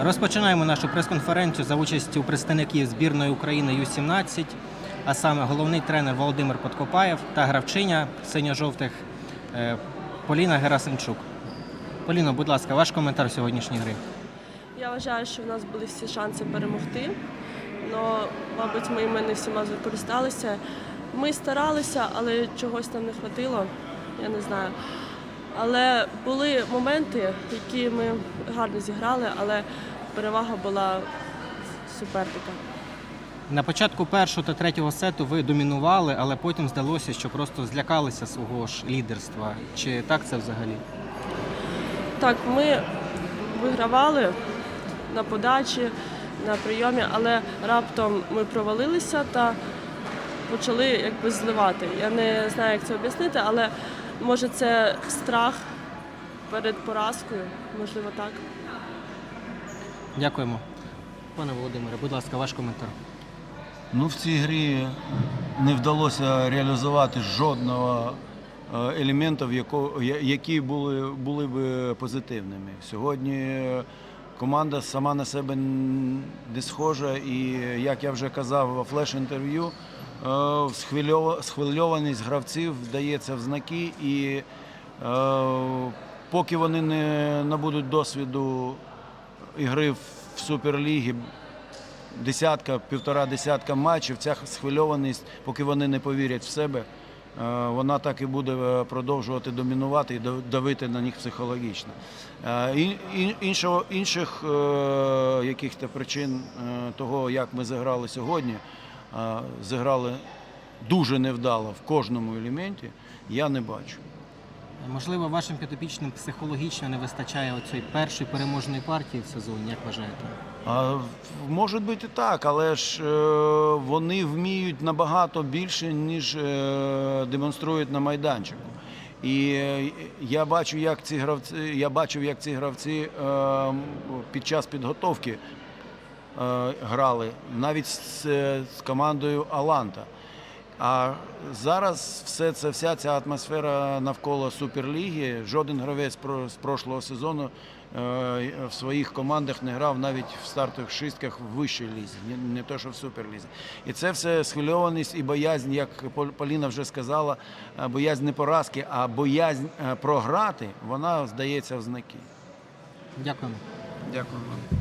Розпочинаємо нашу прес-конференцію за участю представників збірної України Ю-17, а саме головний тренер Володимир Подкопаєв та гравчиня синьо-жовтих е, Поліна Герасимчук. Поліно, будь ласка, ваш коментар сьогоднішньої гри. Я вважаю, що в нас були всі шанси перемогти. але, мабуть, ми іми не всіма використалися. Ми старалися, але чогось нам не хватило, я не знаю. Але були моменти, які ми гарно зіграли, але перевага була суперника. На початку першого та третього сету ви домінували, але потім здалося, що просто злякалися свого ж лідерства. Чи так це взагалі? Так, ми вигравали на подачі, на прийомі, але раптом ми провалилися та почали якби зливати. Я не знаю, як це об'яснити, але може це страх перед поразкою, можливо, так. Дякуємо. Пане Володимире, будь ласка, ваш коментар. Ну, в цій грі не вдалося реалізувати жодного е, елементу, які були, були б позитивними. Сьогодні команда сама на себе не схожа, і як я вже казав в флеш-інтерв'ю, схвильованість гравців вдається в знаки, і е, поки вони не набудуть досвіду ігри в Суперлігі, десятка, півтора десятка матчів, ця схвильованість, поки вони не повірять в себе, е, вона так і буде е, продовжувати домінувати і давити на них психологічно. Е, Іншого, інших е, яких-то причин е, того, як ми зіграли сьогодні, е, зіграли дуже невдало в кожному елементі, я не бачу. Можливо, вашим підопічним психологічно не вистачає оцієї першої переможної партії в сезоні, як вважаєте? А, може бути і так, але ж е, вони вміють набагато більше, ніж е, демонструють на майданчику. І е, я бачу, як ці гравці, я бачив, як ці гравці під час підготовки грали навіть з, з командою Аланта. А зараз все це, вся ця атмосфера навколо Суперліги. Жоден гравець з прошлого сезону е, в своїх командах не грав навіть в стартових шістках в вищій лізі, не, то, що в суперлізі. І це все схвильованість і боязнь, як Поліна вже сказала, е, боязнь не поразки, а боязнь е, програти, вона здається в знаки. Дякуємо. Дякую вам.